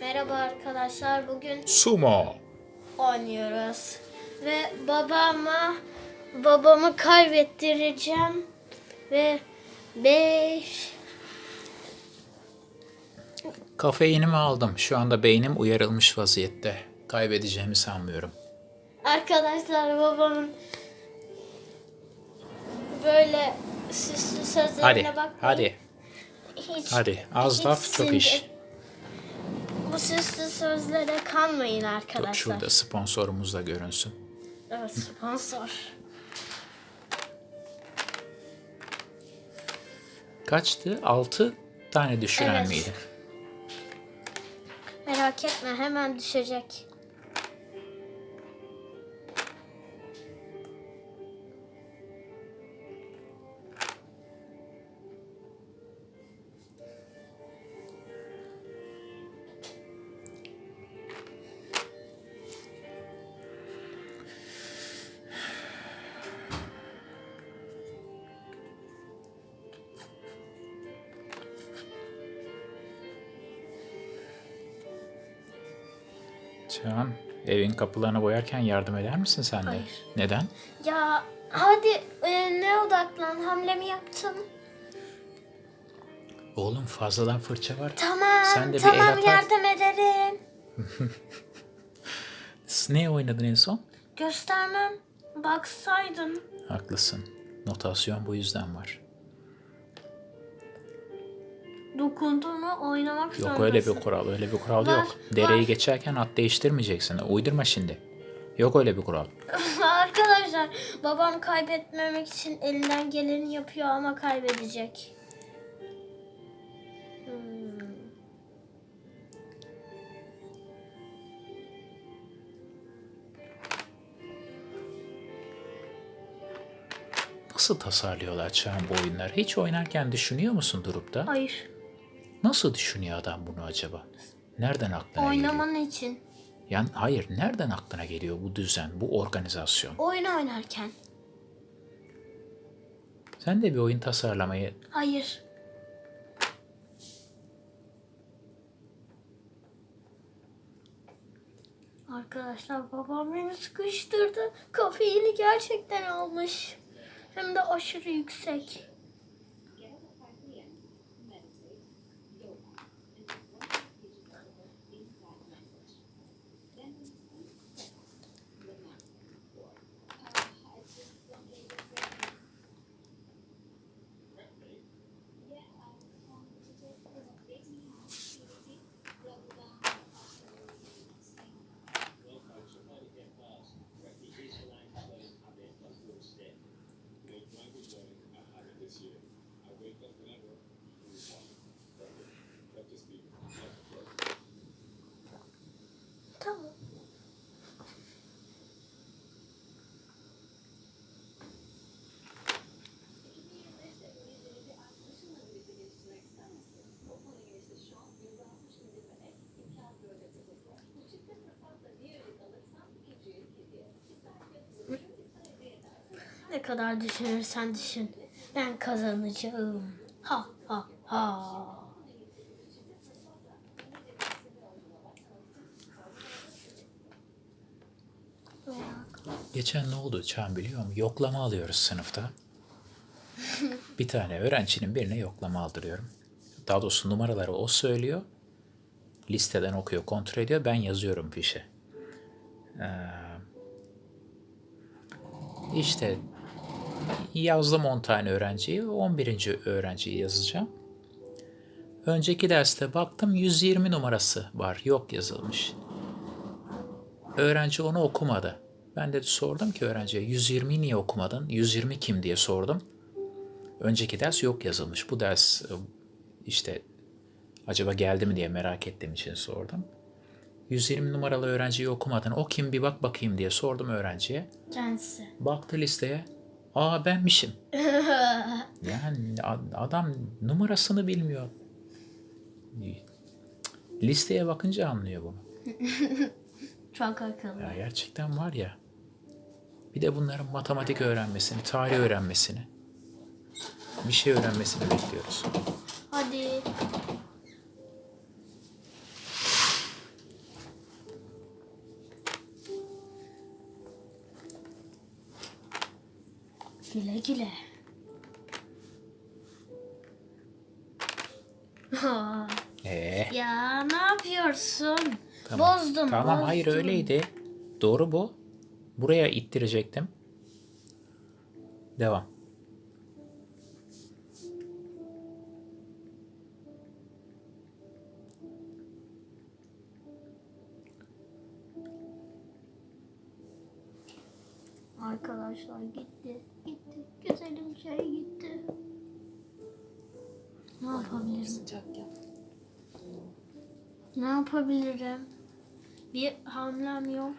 Merhaba arkadaşlar. Bugün Sumo. oynuyoruz. Ve babama babamı kaybettireceğim. Ve 5 Kafeinimi aldım. Şu anda beynim uyarılmış vaziyette. Kaybedeceğimi sanmıyorum. Arkadaşlar babamın böyle süslü sözlerine Hadi, bakmayın. hadi, Hiç, hadi. Az hiç laf çok iş. Bu süslü sözlere kanmayın Dur, arkadaşlar. şurada sponsorumuz da görünsün. Evet sponsor. Kaçtı? 6 tane düşüren Evet. miydi? Merak etme hemen düşecek. Can, evin kapılarını boyarken yardım eder misin sen de? Hayır. Neden? Ya hadi e, ne odaklan hamlemi yaptım. Oğlum fazladan fırça var. Tamam Sen de bir el tamam atar. yardım ederim. Ne oynadın en son? Göstermem. Baksaydın. Haklısın. Notasyon bu yüzden var. Dokunduğunu oynamak Yok öyle bir kural, öyle bir kural Var, yok. Dereyi var. geçerken at değiştirmeyeceksin. Uydurma şimdi. Yok öyle bir kural. Arkadaşlar babam kaybetmemek için elinden geleni yapıyor ama kaybedecek. Hmm. Nasıl tasarlıyorlar Çağan bu oyunları? Hiç oynarken düşünüyor musun durup da? Hayır. Nasıl düşünüyor adam bunu acaba? Nereden aklına geliyor? Oynaman için. Yani hayır, nereden aklına geliyor bu düzen, bu organizasyon? Oyun oynarken. Sen de bir oyun tasarlamayı Hayır. Arkadaşlar babam beni sıkıştırdı. Kafeini gerçekten almış. Hem de aşırı yüksek. Tamam. Ne kadar düşünürsen düşün. Ben kazanacağım. Ha ha ha. Geçen ne oldu Çağan biliyor musun? Yoklama alıyoruz sınıfta. bir tane öğrencinin birine yoklama aldırıyorum. Daha doğrusu numaraları o söylüyor. Listeden okuyor, kontrol ediyor. Ben yazıyorum fişe. Ee, işte yazdım 10 tane öğrenciyi. 11. öğrenciyi yazacağım. Önceki derste baktım 120 numarası var. Yok yazılmış. Öğrenci onu okumadı. Ben de sordum ki öğrenciye 120'yi niye okumadın? 120 kim diye sordum. Önceki ders yok yazılmış. Bu ders e, işte acaba geldi mi diye merak ettiğim için sordum. 120 numaralı öğrenciyi okumadın. O kim bir bak bakayım diye sordum öğrenciye. Kendisi. Baktı listeye. Aa benmişim. Yani adam numarasını bilmiyor. Listeye bakınca anlıyor bunu. Çok akıllı. Ya gerçekten var ya. Bir de bunların matematik öğrenmesini, tarih öğrenmesini, bir şey öğrenmesini bekliyoruz. Hadi. Güle güle. Ee, ya ne yapıyorsun? tamam. Bozdum. Tamam hayır bozdum. öyleydi. Doğru bu. Buraya ittirecektim. Devam. Arkadaşlar gitti. Güzelim şey gitti. Ne yapabilirim? Sıcak. Ne yapabilirim? Bir hamlem yok.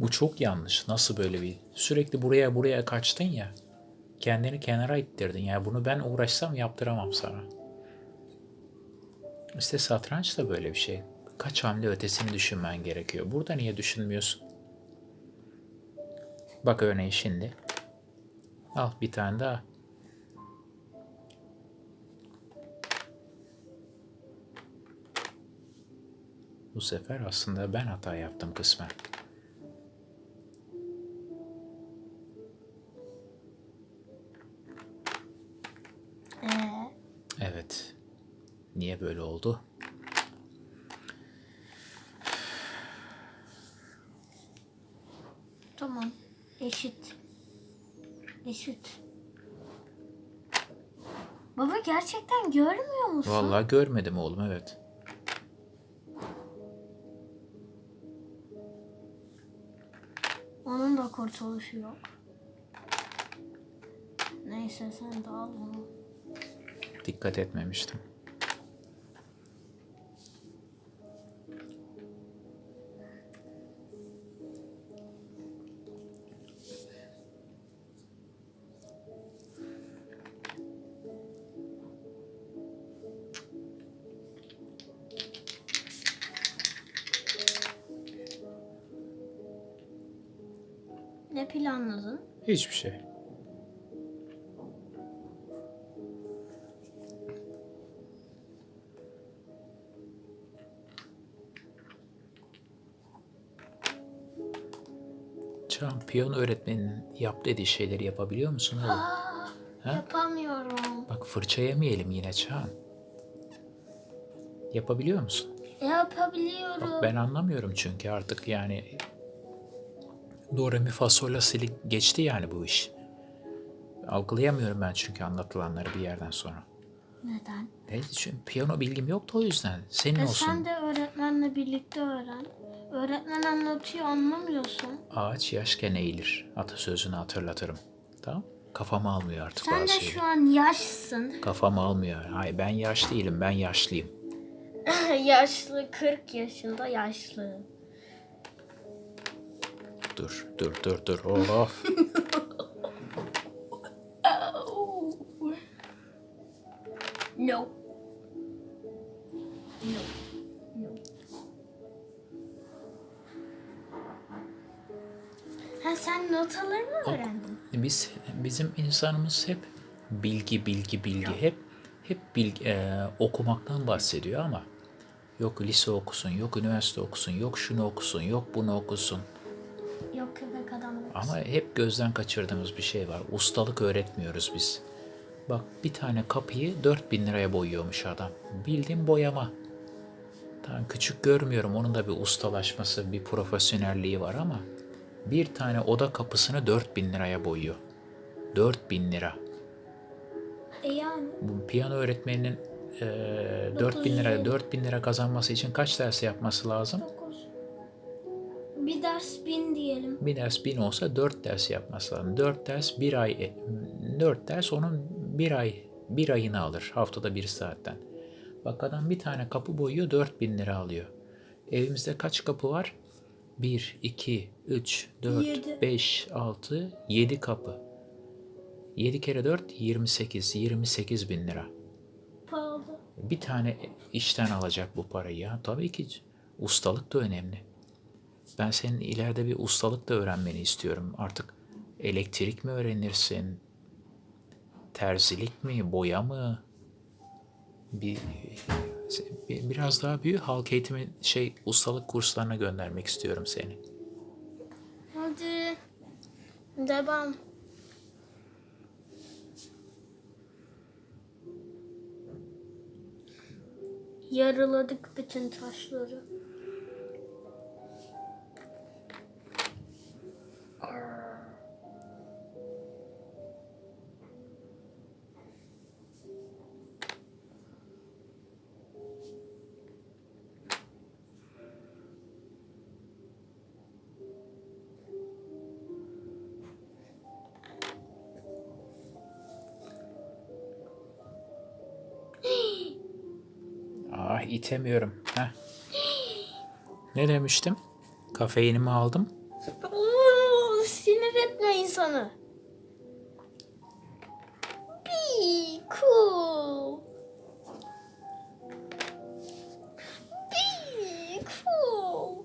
Bu çok yanlış. Nasıl böyle bir sürekli buraya buraya kaçtın ya. Kendini kenara ittirdin. Ya bunu ben uğraşsam yaptıramam sana. İşte satranç da böyle bir şey. Kaç hamle ötesini düşünmen gerekiyor. Burada niye düşünmüyorsun? Bak örneğin şimdi. Al bir tane daha. Bu sefer aslında ben hata yaptım kısmen. Ee, Evet. Niye böyle oldu? tamam. Eşit. Eşit. Baba gerçekten görmüyor musun? Vallahi görmedim oğlum evet. Onun da kurtuluşu yok. Neyse sen de al bunu. Dikkat etmemiştim. Planladın? Hiçbir şey. Piyano öğretmeninin yap dediği şeyleri yapabiliyor musun oğlum? Aa, yapamıyorum. Bak fırça yemeyelim yine Çağan. Yapabiliyor musun? Yapabiliyorum. Ben anlamıyorum çünkü artık yani do re mi fa sol la si'li geçti yani bu iş. Algılayamıyorum ben çünkü anlatılanları bir yerden sonra. Neden? Ne çünkü piyano bilgim yoktu o yüzden. Senin E olsun. sen de öğretmenle birlikte öğren. Öğretmen anlatıyor anlamıyorsun. Ağaç yaşken eğilir. Atasözünü hatırlatırım. Tamam? Kafam almıyor artık Sen de şu an yaşsın. Kafam almıyor. Hayır ben yaş değilim. Ben yaşlıyım. yaşlı 40 yaşında yaşlı. Dur dur dur dur. Of. No. No. No. Ha sen notalarını öğrendin. Biz bizim insanımız hep bilgi bilgi bilgi hep hep bilgi, e, okumaktan bahsediyor ama yok lise okusun, yok üniversite okusun, yok şunu okusun, yok bunu okusun. Yok köpek adam. Ama hep gözden kaçırdığımız bir şey var. Ustalık öğretmiyoruz biz. Bak bir tane kapıyı 4000 liraya boyuyormuş adam. Bildiğin boyama. Tamam küçük görmüyorum. Onun da bir ustalaşması, bir profesyonelliği var ama bir tane oda kapısını 4000 liraya boyuyor. 4000 lira. E yani. Bu piyano öğretmeninin e, 4000 lira 950. 4000 lira kazanması için kaç ders yapması lazım? 9. Bir ders bin diyelim. Bir ders 1000 olsa 4 ders yapması lazım. 4 ders bir ay 4 ders onun bir ay bir ayını alır haftada bir saatten. Bak adam bir tane kapı boyuyor 4000 lira alıyor. Evimizde kaç kapı var? 1, 2, 3, 4, Yedi. 5, 6, 7 kapı. 7 kere 4, 28. 28 bin lira. Pahalı. Bir tane işten alacak bu parayı ya. Tabii ki ustalık da önemli ben senin ileride bir ustalık da öğrenmeni istiyorum. Artık elektrik mi öğrenirsin? Terzilik mi? Boya mı? Bir, biraz daha büyük halk eğitimi şey ustalık kurslarına göndermek istiyorum seni. Hadi. Devam. Yarıladık bütün taşları. İtemiyorum. Heh. Ne demiştim? Kafeinimi aldım. Sinir etme insanı. Be cool. Be cool.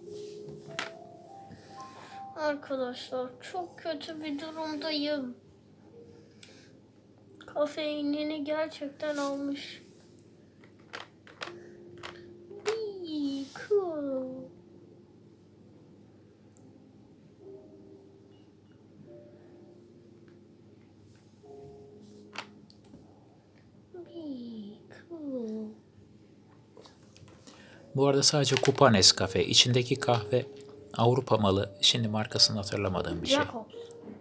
Arkadaşlar çok kötü bir durumdayım. Kafeinini gerçekten almış. Cool. Bu arada sadece kupa Nescafe. İçindeki kahve Avrupa malı. Şimdi markasını hatırlamadığım bir şey. Jacobs.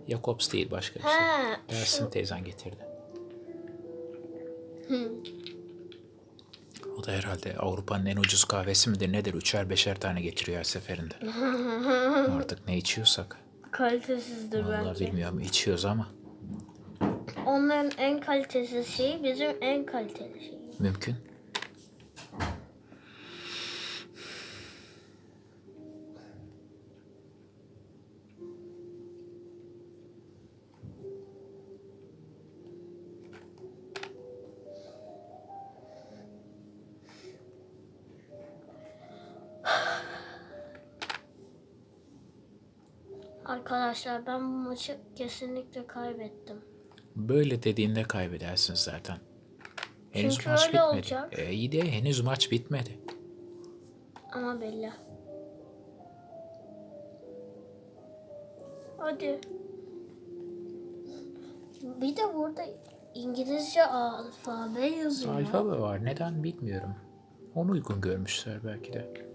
Jacobs değil başka bir şey. Ha, Dersin teyzen getirdi. O da herhalde Avrupa'nın en ucuz kahvesi midir nedir? Üçer beşer tane getiriyor her seferinde. Artık ne içiyorsak. kalitesizdir Vallahi bence. bilmiyorum içiyoruz ama Onların en kalitesiz şeyi bizim en kaliteli şeyimiz. mümkün. Arkadaşlar ben bu maçı kesinlikle kaybettim. Böyle dediğinde kaybedersin zaten. Henüz Çünkü maç öyle bitmedi. olacak. E, iyi de henüz maç bitmedi. Ama belli. Hadi. Bir de burada İngilizce alfabe yazıyor. Alfabe var. Neden bilmiyorum. Onu uygun görmüşler belki de.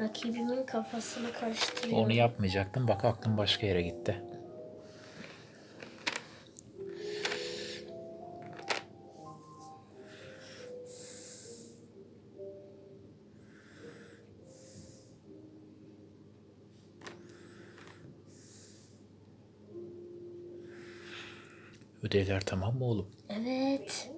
Rakibimin kafasını karıştırıyor. Onu yapmayacaktım. Bak aklım başka yere gitti. Ödevler tamam mı oğlum? Evet.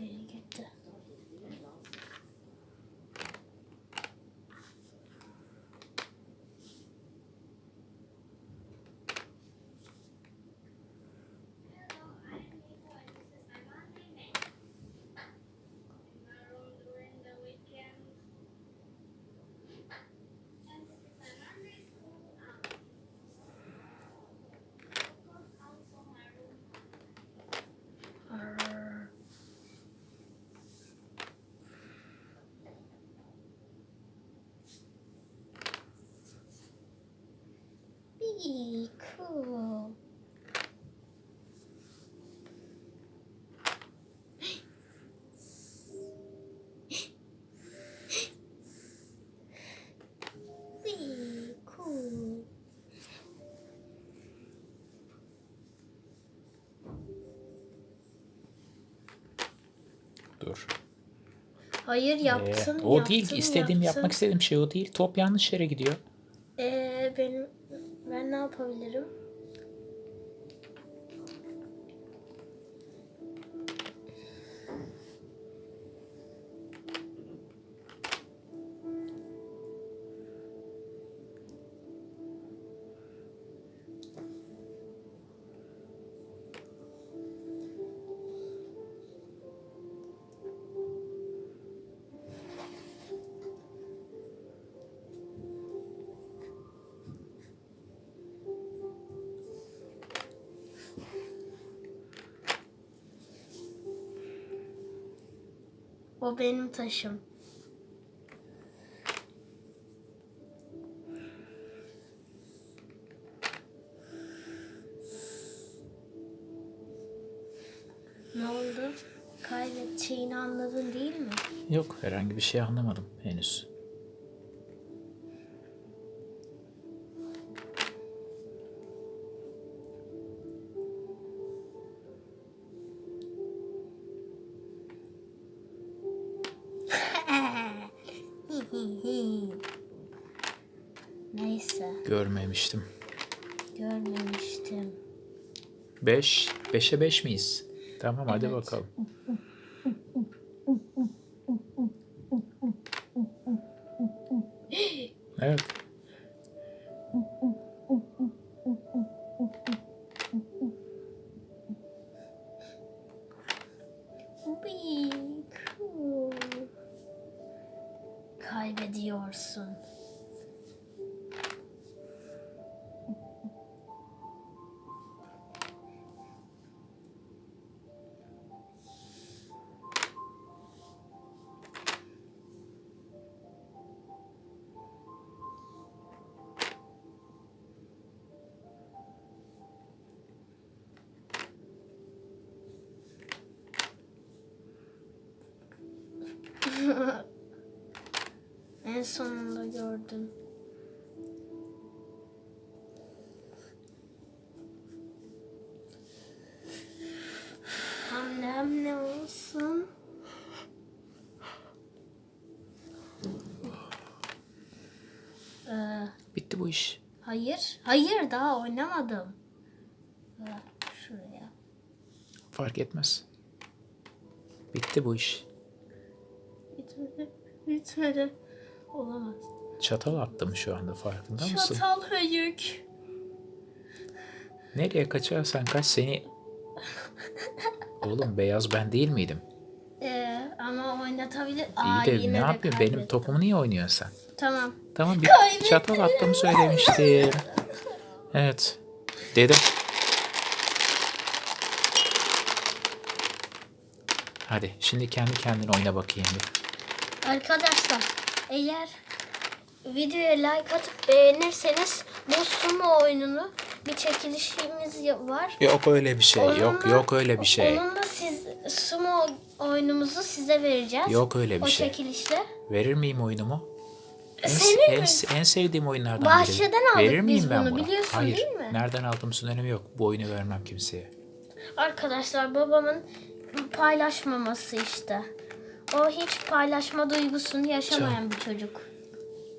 Biri gitti. Arr. Be cool. Dur. Hayır Ee, yaptın. o yaptın, değil. istediğim yaptın. yapmak istediğim şey o değil. Top yanlış yere gidiyor. Yapabilirim? O benim taşım. Ne oldu? Kaybedeceğini anladın değil mi? Yok herhangi bir şey anlamadım henüz. Neyse, Görmemiştim. görmemiştim. 5. 5'e 5 miyiz? Tamam hadi Evet. bakalım. En sonunda gördüm. Hamlem ne olsun? Ee, Bitti bu iş. hayır, hayır daha oynamadım. Ee, şuraya. Fark etmez. Bitti bu iş. Bitmedi, bitmedi. Olamaz. Çatal attım şu anda farkında mısın? Çatal höyük. Nereye kaçarsan kaç seni... Oğlum beyaz ben değil miydim? Ee, ama oynatabilir. İyi Aa, de yine ne yapıyorsun? Benim topumu niye oynuyorsun sen? Tamam. Tamam bir Kaybettim. çatal attığımı söylemiştim. Evet. Dedim. Hadi şimdi kendi kendine oyna bakayım bir. Arkadaşlar eğer videoya like atıp beğenirseniz bu sumo oyununu bir çekilişimiz var. Yok öyle bir şey. Yok Onunla- yok öyle bir şey. Onunla siz sumo oyunumuzu size vereceğiz. Yok öyle bir o şey. çekilişle. Verir miyim oyunumu? En, Senin en, mi? en sevdiğim oyunlardan Bahçeden biri. aldık Verir miyim biz ben bunu, bunu? biliyorsun Hayır. değil mi? Nereden aldığımın önemi yok. Bu oyunu vermem kimseye. Arkadaşlar babamın paylaşmaması işte. O hiç paylaşma duygusunu yaşamayan bir çocuk.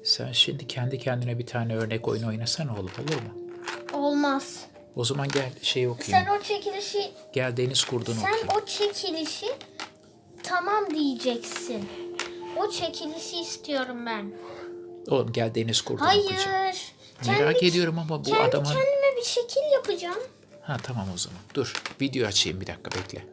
Sen şimdi kendi kendine bir tane örnek oyun oynasana oğlum olur mu? Olmaz. O zaman gel şey okuyayım. Sen o çekilişi Gel Deniz Kurdu'nu Sen okuyayım. o çekilişi tamam diyeceksin. O çekilişi istiyorum ben. Oğlum gel Deniz Kurdu'nu Hayır. okuyacağım. Kendi- Merak ediyorum ama bu kendi adamın... kendime bir şekil yapacağım. Ha tamam o zaman. Dur video açayım bir dakika bekle.